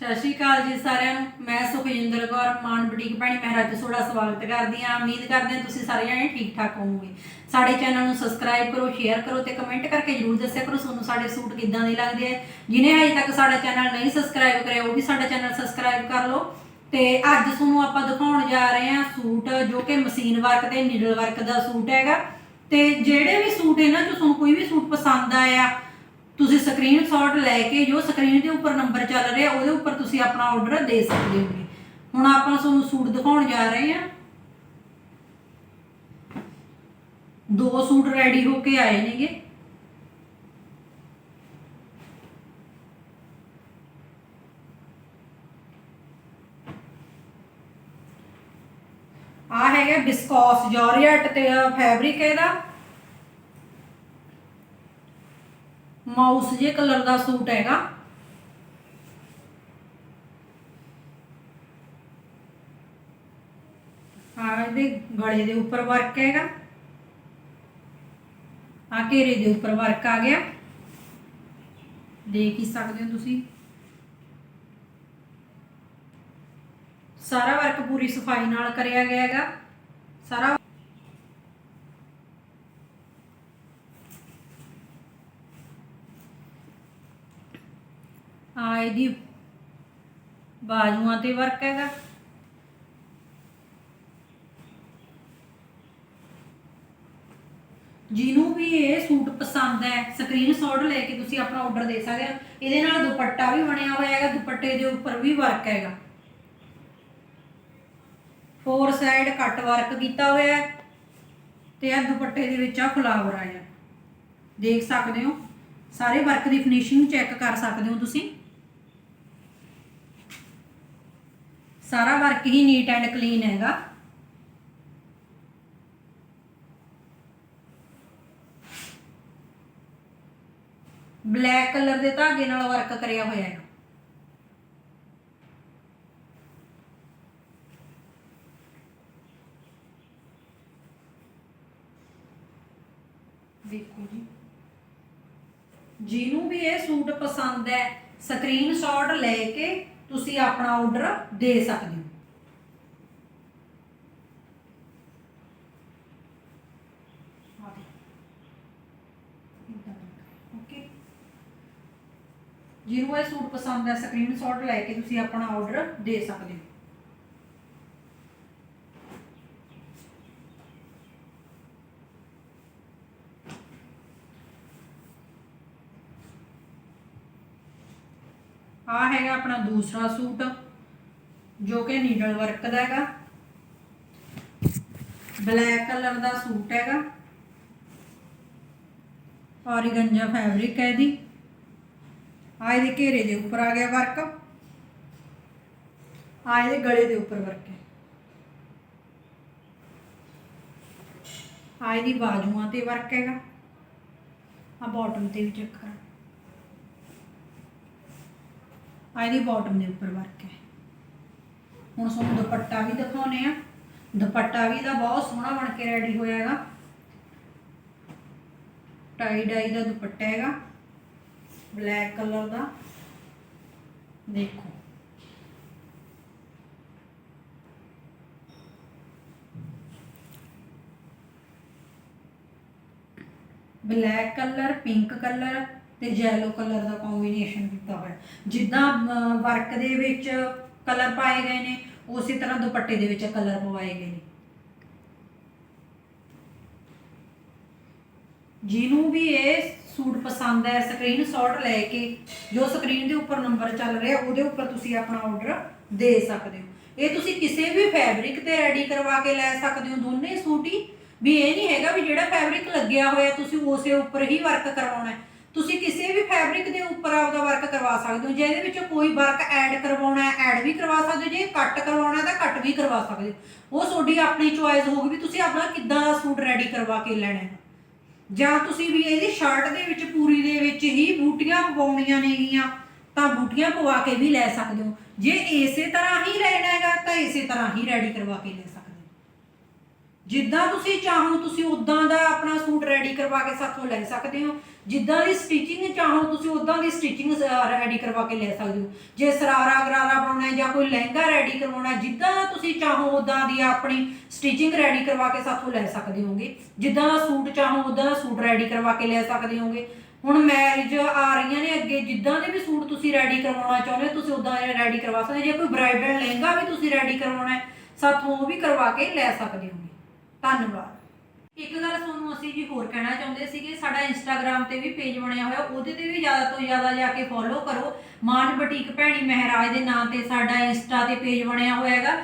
ਸਤਿ ਸ਼੍ਰੀ ਅਕਾਲ ਜੀ ਸਾਰਿਆਂ ਨੂੰ। ਮੈਂ ਸੁਖਜਿੰਦਰ ਕੌਰ, ਮਾਨ ਬੁਟੀਕ ਭੈਣੀ ਮਹਾਰਾਜ ਤੁਹਾਡਾ ਸਵਾਗਤ ਕਰਦੀ ਹਾਂ। ਉਮੀਦ ਕਰਦੇ ਹਾਂ ਤੁਸੀਂ ਸਾਰੇ ਜਣੇ ਠੀਕ ਠਾਕ ਹੋਵੋਗੇ। ਸਾਡੇ ਚੈਨਲ ਨੂੰ ਸਬਸਕ੍ਰਾਈਬ ਕਰੋ ਸ਼ੇਅਰ ਕਰੋ ਤੇ ਕਮੈਂਟ ਕਰਕੇ ਜਰੂਰ ਦੱਸਿਆ ਕਰੋ ਤੁਹਾਨੂੰ ਸਾਡੇ ਸੂਟ ਕਿੱਦਾਂ ਦੇ ਲੱਗਦੇ ਆ। ਜਿਨੇ ਅਜੇ ਤੱਕ ਸਾਡਾ ਚੈਨਲ ਨਹੀਂ ਸਬਸਕ੍ਰਾਈਬ ਕਰਿਆ, ਉਹ ਵੀ ਸਾਡਾ ਚੈਨਲ ਸਬਸਕ੍ਰਾਈਬ ਕਰ ਲਓ। ਤੇ ਅੱਜ ਤੁਹਾਨੂੰ ਆਪਾਂ ਦਿਖਾਉਣ ਜਾ ਰਹੇ ਹਾਂ ਸੂਟ, ਜੋ ਕਿ ਮਸ਼ੀਨ ਵਰਕ ਤੇ ਨੀਡਲ ਵਰਕ ਦਾ ਸੂਟ ਹੈਗਾ। ਤੇ ਜਿਹੜੇ ਵੀ ਸੂਟ ਇਹਨਾਂ ਚੋਂ ਤੁਹਾਨੂੰ ਕੋਈ ਵੀ ਸੂਟ ਪਸੰਦ ਆਇਆ ਤੁਸੀਂ ਸਕਰੀਨਸ਼ਾਟ ਲੈ ਕੇ ਜੋ ਸਕਰੀਨ ਦੇ ਉੱਪਰ ਨੰਬਰ ਚੱਲ ਰਿਹਾ, ਉਹਦੇ ਉੱਪਰ ਤੁਸੀਂ ਆਪਣਾ ਆਰਡਰ ਦੇ ਸਕਦੇ ਹੋਗੇ ਹੁਣ ਆਪਾਂ ਤੁਹਾਨੂੰ ਸੂਟ ਦਿਖਾਉਣ ਜਾ ਰਹੇ ਹਾਂ। ਦੋ ਸੂਟ ਰੈਡੀ ਹੋ ਕੇ ਆਏ ਨੇਗੇ। ਆ ਹੈਗਾ ਬਿਸਕੋਸ ਜਾਰਜਟ ਤੇ ਫੈਬਰਿਕ ਇਹਦਾ। ਮਾਊਸ ਜੇ ਕਲਰ ਦਾ ਸੂਟ ਹੈਗਾ। ਆ ਇਹਦੇ ਗਲੇ ਦੇ ਉੱਪਰ ਵਰਕ ਹੈਗਾ। ਆ ਘੇਰੇ ਦੇ ਉੱਪਰ ਵਰਕ ਆ ਗਿਆ। ਦੇਖ ਹੀ ਸਕਦੇ ਹੋ ਤੁਸੀਂ। ਸਾਰਾ ਵਰਕ ਪੂਰੀ ਸਫ਼ਾਈ ਨਾਲ ਕਰਿਆ ਗਿਆ ਹੈਗਾ। ਸਾਰਾ ਆ ਇਹਦੀ ਬਾਜੂਆਂ ਤੇ ਵਰਕ ਹੈਗਾ। ਜਿਹਨੂੰ ਵੀ ਇਹ ਸੂਟ ਪਸੰਦ ਹੈ ਸਕਰੀਨਸ਼ਾਟ ਲੈ ਕੇ ਤੁਸੀਂ ਆਪਣਾ ਆਰਡਰ ਦੇ ਸਕਦੇ ਹੋ। ਇਹਦੇ ਨਾਲ ਦੁਪੱਟਾ ਵੀ ਬਣਿਆ ਹੋਇਆ ਹੈਗਾ, ਦੁਪੱਟੇ ਦੇ ਉੱਪਰ ਵੀ ਵਰਕ ਹੈਗਾ। ਫੋਰ ਸਾਈਡ ਕੱਟ ਵਰਕ ਕੀਤਾ ਹੋਇਆ ਹੈ ਤੇ ਇਹ ਦੁਪੱਟੇ ਦੇ ਵਿੱਚ ਆ ਫਲਾਵਰ ਆਇਆ। ਦੇਖ ਸਕਦੇ ਹੋ, ਸਾਰੇ ਵਰਕ ਦੀ ਫਿਨਿਸ਼ਿੰਗ ਚੈੱਕ ਕਰ ਸਕਦੇ ਹੋ ਤੁਸੀਂ। ਸਾਰਾ ਵਰਕ ਹੀ ਨੀਟ ਐਂਡ ਕਲੀਨ ਹੈਗਾ। ਬਲੈਕ ਕਲਰ ਦੇ ਧਾਗੇ ਨਾਲ ਵਰਕ ਕਰਿਆ ਹੋਇਆ ਹੈ ਦੇਖੋ ਜੀ। ਜਿਹਨੂੰ ਵੀ ਇਹ ਸੂਟ ਪਸੰਦ ਹੈ ਸਕਰੀਨਸ਼ਾਟ ਲੈ ਕੇ ਤੁਸੀਂ ਆਪਣਾ ਆਰਡਰ ਦੇ ਸਕਦੇ ਹੋ। ਆ ਜਿਹਨੂੰ ਇਹ ਸੂਟ ਪਸੰਦ ਹੈ ਸਕਰੀਨਸ਼ਾਟ ਲੈ ਕੇ ਤੁਸੀਂ ਆਪਣਾ ਆਰਡਰ ਦੇ ਸਕਦੇ ਹੋ। ਆ ਹੈਗਾ ਆਪਣਾ ਦੂਸਰਾ ਸੂਟ, ਜੋ ਕਿ ਨੀਡਲ ਵਰਕ ਦਾ ਹੈਗਾ। ਬਲੈਕ ਕਲਰ ਦਾ ਸੂਟ ਹੈਗਾ। ਔਰੀਗੰਜਾ ਫੈਬਰਿਕ ਹੈ ਇਹਦੀ। ਆ ਇਹਦੇ ਘੇਰੇ ਦੇ ਉੱਪਰ ਆ ਗਿਆ ਵਰਕ ਆ ਇਹਦੇ ਗਲੇ ਦੇ ਉੱਪਰ ਵਰਕ ਹੈ। ਆ ਇਹਦੀ ਬਾਜੂਆਂ ਤੇ ਵਰਕ ਹੈਗਾ। ਆ ਬਾਟਮ ਤੇ ਵੀ ਚੱਕਰ ਕਰਾਂ ਆ ਇਹਦੀ ਬਾਟਮ ਦੇ ਉੱਪਰ ਵਰਕ ਹੈ। ਹੁਣ ਤੁਹਾਨੂੰ ਦੁਪੱਟਾ ਵੀ ਦਿਖਾਉਨੇ ਆ ਦੁਪੱਟਾ ਵੀ ਇਹਦਾ ਬਹੁਤ ਸੋਹਣਾ ਬਣ ਕੇ ਰੈਡੀ ਹੋਇਆ ਹੈਗਾ ਟਾਈ ਡਾਈ ਦਾ ਦੁਪੱਟਾ ਹੈਗਾ। ਬਲੈਕ ਕਲਰ ਦਾ। ਦੇਖੋ। ਬਲੈਕ ਕਲਰ ਪਿੰਕ ਕਲਰ ਤੇ ਯੈਲੋ ਕਲਰ ਦਾ ਕੰਬੀਨੇਸ਼ਨ ਕੀਤਾ ਹੋਇਆ ਜਿੱਦਾਂ ਵਰਕ ਦੇ ਵਿੱਚ ਕਲਰ ਪਾਏ ਗਏ ਨੇ, ਉਸੇ ਤਰ੍ਹਾਂ ਦੁਪੱਟੇ ਦੇ ਵਿੱਚ ਕਲਰ ਪਵਾਏ ਗਏ ਨੇ। ਜਿਹਨੂੰ ਵੀ ਇਹ ਸੂਟ ਪਸੰਦ ਹੈ ਸਕਰੀਨਸ਼ਾਟ ਲੈ ਕੇ, ਜੋ ਸਕਰੀਨ ਦੇ ਉੱਪਰ ਨੰਬਰ ਚੱਲ ਰਿਹਾ, ਉਹਦੇ ਉੱਪਰ ਤੁਸੀਂ ਆਪਣਾ ਆਰਡਰ ਦੇ ਸਕਦੇ ਹੋ। ਇਹ ਤੁਸੀਂ ਕਿਸੇ ਵੀ ਫੈਬਰਿਕ ਤੇ ਰੈਡੀ ਕਰਵਾ ਕੇ ਲੈ ਸਕਦੇ ਹੋ, ਦੋਨੇ ਸੂਟ ਹੀ। ਵੀ ਇਹ ਨਹੀਂ ਹੈਗਾ ਵੀ ਜਿਹੜਾ ਫੈਬਰਿਕ ਲੱਗਿਆ ਹੋਇਆ, ਤੁਸੀਂ ਉਸੇ ਉੱਪਰ ਹੀ ਵਰਕ ਕਰਵਾਉਣਾ ਹੈ। ਤੁਸੀਂ ਕਿਸੇ ਵੀ ਫੈਬਰਿਕ ਦੇ ਉੱਪਰ ਆਪਦਾ ਵਰਕ ਕਰਵਾ ਸਕਦੇ ਹੋ, ਜੇ ਇਹਦੇ ਵਿੱਚ ਕੋਈ ਵਰਕ ਐਡ ਕਰਵਾਉਣਾ ਹੈ ਐਡ ਵੀ ਕਰਵਾ ਸਕਦੇ ਹੋ, ਜੇ ਕੱਟ ਕਰਵਾਉਣਾ ਤਾਂ ਕੱਟ ਵੀ ਕਰਵਾ ਸਕਦੇ ਹੋ। ਉਹ ਤੁਹਾਡੀ ਆਪਣੀ ਚੁਆਇਸ ਹੋਊਗੀ ਵੀ ਤੁਸੀਂ ਆਪਣਾ ਕਿੱਦਾਂ ਦਾ ਸੂਟ ਰੈਡੀ ਕਰਵਾ ਕੇ ਲੈਣਾ ਹੈ। ਜਾਂ ਤੁਸੀਂ ਵੀ ਇਹਦੀ ਸ਼ਰਟ ਦੇ ਵਿੱਚ, ਪੂਰੀ ਦੇ ਵਿੱਚ ਹੀ ਬੂਟੀਆਂ ਪਵਾਉਣੀਆਂ ਨੇਗੀਆਂ, ਤਾਂ ਬੂਟੀਆਂ ਪਵਾ ਕੇ ਵੀ ਲੈ ਸਕਦੇ ਹੋ। ਜੇ ਇਸੇ ਤਰ੍ਹਾਂ ਹੀ ਰਹਿਣਾ ਹੈਗਾ, ਤਾਂ ਇਸੇ ਤਰ੍ਹਾਂ ਹੀ ਰੈਡੀ ਕਰਵਾ ਕੇ ਲੈ ਸਕਦੇ ਹੋ। ਜਿੱਦਾਂ ਤੁਸੀਂ ਚਾਹੋ, ਤੁਸੀਂ ਉਦਾਂ ਦਾ ਆਪਣਾ ਸੂਟ ਰੈਡੀ ਕਰਵਾ ਕੇ ਸਾਥੋਂ ਲੈ ਸਕਦੇ ਹੋ। ਜਿੱਦਾਂ ਦੀ ਸਟਿਚਿੰਗ ਚਾਹੋ, ਤੁਸੀਂ ਉਦਾਂ ਦੀ ਸਟਿਚਿੰਗ ਰੈਡੀ ਕਰਵਾ ਕੇ ਲੈ ਸਕਦੇ ਹੋ। ਜੇ ਸਰਾਰਾ ਗਰਾਰਾ ਬਣਾਉਣਾ ਹੈ ਜਾਂ ਕੋਈ ਲਹਿੰਗਾ ਰੈਡੀ ਕਰਵਾਉਣਾ, ਜਿੱਦਾਂ ਦਾ ਤੁਸੀਂ ਚਾਹੋ ਉਦਾਂ ਦੀ ਆਪਣੀ ਸਟਿਚਿੰਗ ਰੈਡੀ ਕਰਵਾ ਕੇ ਸਾਥੋਂ ਲੈ ਸਕਦੇ ਹੋਗੇ। ਜਿੱਦਾਂ ਦਾ ਸੂਟ ਚਾਹੋ ਉਦਾਂ ਦਾ ਸੂਟ ਰੈਡੀ ਕਰਵਾ ਕੇ ਲੈ ਸਕਦੇ ਹੋਗੇ। ਹੁਣ ਮੈਰਿਜ ਆ ਰਹੀਆਂ ਨੇ ਅੱਗੇ, ਜਿੱਦਾਂ ਦੇ ਵੀ ਸੂਟ ਤੁਸੀਂ ਰੈਡੀ ਕਰਵਾਉਣਾ ਚਾਹੁੰਦੇ ਹੋ, ਤੁਸੀਂ ਉਦਾਂ ਦੇ ਰੈਡੀ ਕਰਵਾ ਸਕਦੇ ਹੋ। ਜੇ ਕੋਈ ਬ੍ਰਾਈਡਲ ਲਹਿੰਗਾ ਵੀ ਤੁਸੀਂ ਰੈਡੀ ਕਰਵਾਉਣਾ ਹੈ, ਸਾਥੋਂ ਉਹ ਵੀ ਕਰਵਾ ਕੇ ਲੈ ਸਕਦੇ ਹੋ ਧੰਨਵਾਦ। ਇੱਕ ਗੱਲ ਤੁਹਾਨੂੰ ਅਸੀਂ ਜੀ ਹੋਰ ਕਹਿਣਾ ਚਾਹੁੰਦੇ ਸੀਗੇ, ਸਾਡਾ ਇੰਸਟਾਗ੍ਰam ਤੇ ਵੀ ਪੇਜ ਬਣਿਆ ਹੋਇਆ, ਉਹਦੇ ਤੇ ਵੀ ਜ਼ਿਆਦਾ ਤੋਂ ਜ਼ਿਆਦਾ ਜਾ ਕੇ ਫੋਲੋ ਕਰੋ। ਮਾਨ ਬਟੀਕ ਭੈਣੀ ਮਹਾਰਾਜ ਦੇ ਨਾਂ ਤੇ ਸਾਡਾ ਇੰਸਟਾ ਤੇ ਪੇਜ ਬਣਿਆ ਹੋਇਆ ਹੈਗਾ।